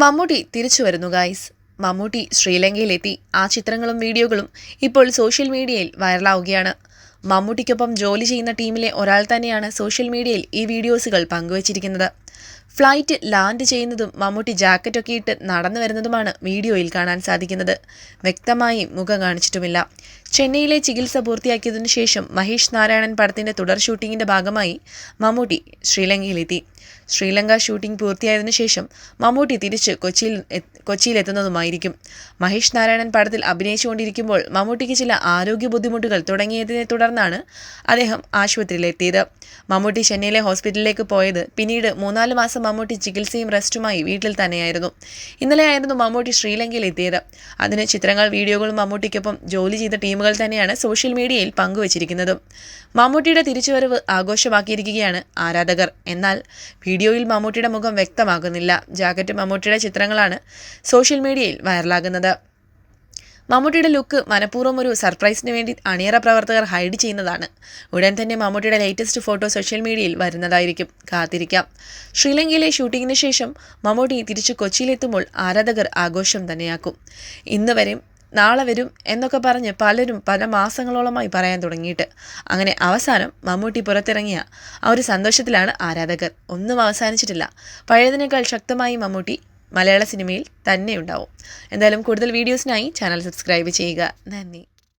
മമ്മൂട്ടി തിരിച്ചു വരുന്നു ഗായ്സ് മമ്മൂട്ടി ശ്രീലങ്കയിലെത്തി. ആ ചിത്രങ്ങളും വീഡിയോകളും ഇപ്പോൾ സോഷ്യൽ മീഡിയയിൽ വൈറലാവുകയാണ് മമ്മൂട്ടിക്കൊപ്പം ജോലി ചെയ്യുന്ന ടീമിലെ ഒരാൾ തന്നെയാണ് സോഷ്യൽ മീഡിയയിൽ ഈ വീഡിയോസുകൾ പങ്കുവച്ചിരിക്കുന്നത്. ഫ്ലൈറ്റ് ലാൻഡ് ചെയ്യുന്നതും മമ്മൂട്ടി ജാക്കറ്റൊക്കെ ഇട്ട് നടന്നു വരുന്നതുമാണ് വീഡിയോയിൽ കാണാൻ സാധിക്കുന്നത്. വ്യക്തമായി മുഖം കാണിച്ചിട്ടുമില്ല. ചെന്നൈയിലെ ചികിത്സ പൂർത്തിയാക്കിയതിനു ശേഷം മഹേഷ് നാരായണൻ പടത്തിന്റെ തുടർ ഷൂട്ടിങ്ങിന്റെ ഭാഗമായി മമ്മൂട്ടി ശ്രീലങ്കയിലെത്തി. ശ്രീലങ്ക ഷൂട്ടിംഗ് പൂർത്തിയായതിനു ശേഷം മമ്മൂട്ടി തിരിച്ച് കൊച്ചിയിൽ കൊച്ചിയിലെത്തുന്നതുമായിരിക്കും. മഹേഷ് നാരായണൻ പടത്തിൽ അഭിനയിച്ചുകൊണ്ടിരിക്കുമ്പോൾ മമ്മൂട്ടിക്ക് ചില ആരോഗ്യ ബുദ്ധിമുട്ടുകൾ തുടങ്ങിയതിനെ തുടർന്നാണ് അദ്ദേഹം ആശുപത്രിയിലെത്തിയത്. മമ്മൂട്ടി ചെന്നൈയിലെ ഹോസ്പിറ്റലിലേക്ക് പോയത് പിന്നീട് മൂന്നാൽ മാസം മമ്മൂട്ടി ചികിത്സയും റെസ്റ്റുമായി വീട്ടിൽ തന്നെയായിരുന്നു. ഇന്നലെയായിരുന്നു മമ്മൂട്ടി ശ്രീലങ്കയിൽ എത്തിയത് അതിന് ചിത്രങ്ങൾ വീഡിയോകളും മമ്മൂട്ടിക്കൊപ്പം ജോലി ചെയ്ത ടീമുകൾ തന്നെയാണ് സോഷ്യൽ മീഡിയയിൽ പങ്കുവച്ചിരിക്കുന്നത്. മമ്മൂട്ടിയുടെ തിരിച്ചുവരവ് ആഘോഷമാക്കിയിരിക്കുകയാണ് ആരാധകർ. എന്നാൽ വീഡിയോയിൽ മമ്മൂട്ടിയുടെ മുഖം വ്യക്തമാകുന്നില്ല. ജാക്കറ്റ് മമ്മൂട്ടിയുടെ ചിത്രങ്ങളാണ് സോഷ്യൽ മീഡിയയിൽ വൈറലാകുന്നത്. മമ്മൂട്ടിയുടെ ലുക്ക് മനഃപൂർവം ഒരു സർപ്രൈസിന് വേണ്ടി അണിയറ പ്രവർത്തകർ ഹൈഡ് ചെയ്യുന്നതാണ്. ഉടൻ തന്നെ മമ്മൂട്ടിയുടെ ലേറ്റസ്റ്റ് ഫോട്ടോ സോഷ്യൽ മീഡിയയിൽ വരുന്നതായിരിക്കും. കാത്തിരിക്കാം. ശ്രീലങ്കയിലെ ഷൂട്ടിങ്ങിന് ശേഷം മമ്മൂട്ടി തിരിച്ച് കൊച്ചിയിലെത്തുമ്പോൾ ആരാധകർ ആഘോഷം തന്നെയാക്കും. ഇന്ന് വരെയും നാളെ വരും എന്നൊക്കെ പറഞ്ഞ് പലരും പല മാസങ്ങളോളമായി പറയാൻ തുടങ്ങിയിട്ട്. അങ്ങനെ അവസാനം മമ്മൂട്ടി പുറത്തിറങ്ങിയ ആ ഒരു സന്തോഷത്തിലാണ് ആരാധകർ. ഒന്നും അവസാനിച്ചിട്ടില്ല. പഴയതിനേക്കാൾ ശക്തമായി മമ്മൂട്ടി മലയാള സിനിമയിൽ തന്നെ ഉണ്ടാവും. എന്തായാലും കൂടുതൽ വീഡിയോസിനായി ചാനൽ സബ്സ്ക്രൈബ് ചെയ്യുക. നന്ദി.